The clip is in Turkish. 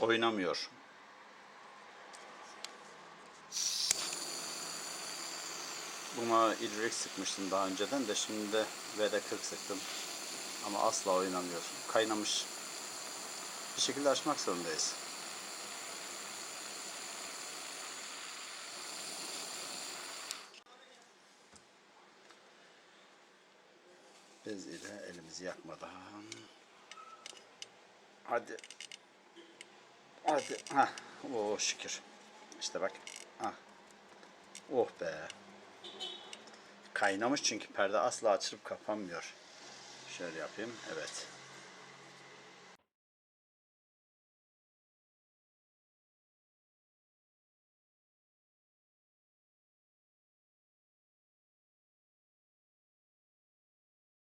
Oynamıyor. Buna ilrik sıkmıştım daha önceden de şimdi de VD40 sıktım. Ama asla oynamıyor. Kaynamış. Bir şekilde açmak zorundayız. Bez ile elimizi yakmadan. Hadi. Hadi. Ha. Oo şükür. İşte bak. Ha. Oh be. Kaynamış çünkü perde asla açılıp kapanmıyor. Şöyle yapayım. Evet.